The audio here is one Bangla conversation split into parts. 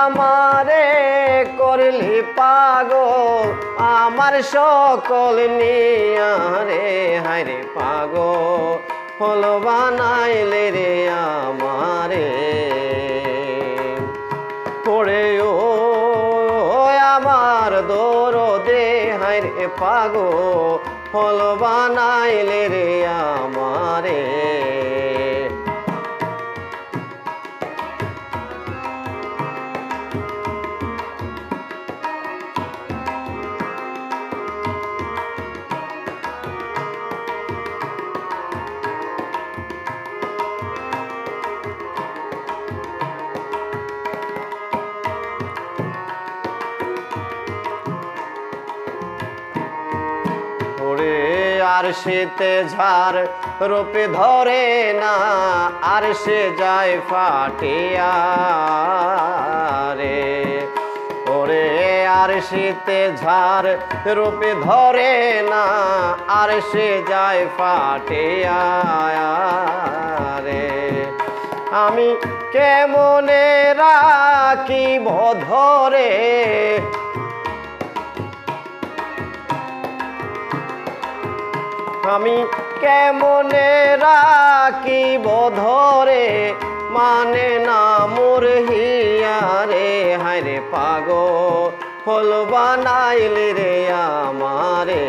আমারে করলি পাগল, আমার সকল নিয়া রে হায়রে পাগল, হল বানাইলে রে আমারে। পড়ে ও আমার দরদে হায়রে পাগো হল বানাইলে রে আমারে আর শীতে ঝাড় রূপে ধরে না আর সে যায় ফাটিয়া রে। ওরে আর শীতে ঝাড় রূপে ধরে না আর সে যায় ফাটিয়া রে। আমি কেমনে রাখি ধরে আমি কেমনে রাখিব ধরে? মানে না মোর হিয়ারে? হায়রে পাগ হল বানাইলে রে আমারে।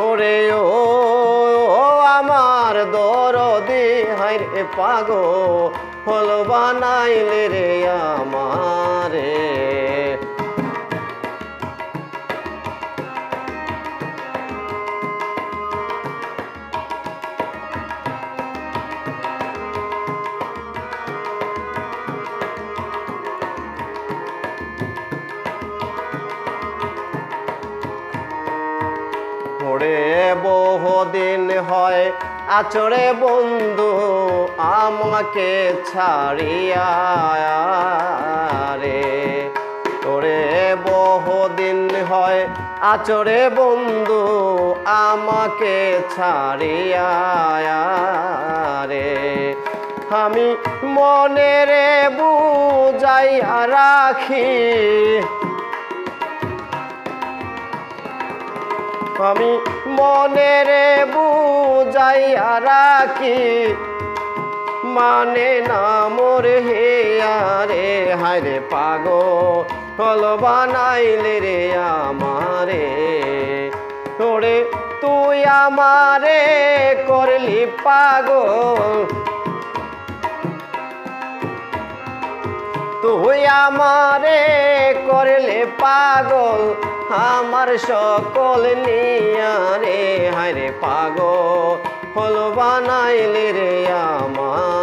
ওরে ও আমার দরদি, হায়রে পাগ হল বানাইলে রে আমারে। ওরে বহুদিন হয়, আচরে বন্ধু আমাকে ছাড়িয়া রে। বহুদিন হয়, আচরে বন্ধু আমাকে ছাড়িয়া রে। আমি মনে রে বুঝাইয়া রাখি আমি মনে রে বুঝাইয়া রাখি। মানে না মোর হেয়া রে, হায়রে পাগ হল বানাইলে রে আমারে। তোরে তুই আমারে করলি পাগল। তুই আমারে করলে পাগল। আমার সকল নিয়া রে হায়রে পাগল হল বানাইলে রে আমারে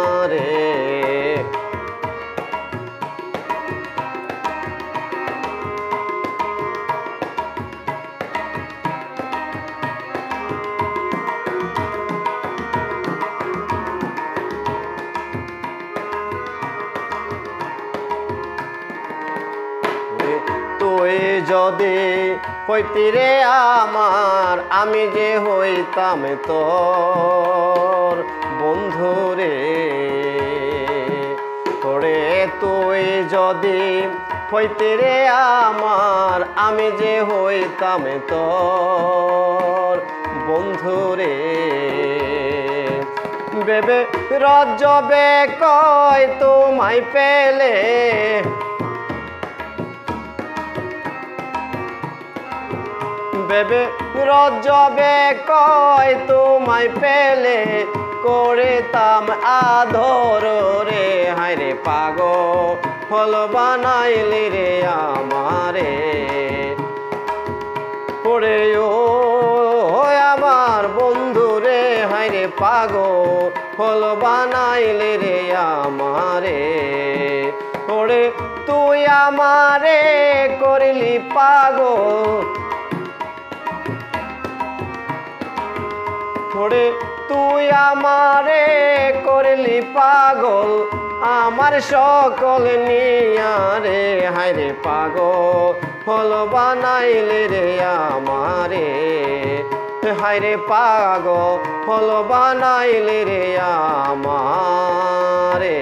যদি হইতি রে আমার, আমি যে হইতাম তোর বন্ধু রে। তোরে তুই যদি হইতি রে আমার, আমি যে হইতাম তোর বন্ধু রে। বেবে রজবে কয়, তোমায় পেলে বেবে রজবে কয় তোমায় পেলে করে তাম আধর রে। হায়রে পাগ ফল বানাইলি রে আমারে। পড়ে ও, আমার বন্ধু রে, হায়রে পাগ ফল বানাইলে রে আমারে। ওরে তুই আমারে করলি পাগল ছোড়ে তুই আমারে করলি পাগল, আমার সকল নিয়ারে হায়রে পাগল, হল বানাইলে রে আমারে। হায়রে পাগল, হল বানাইলে রে আমারে।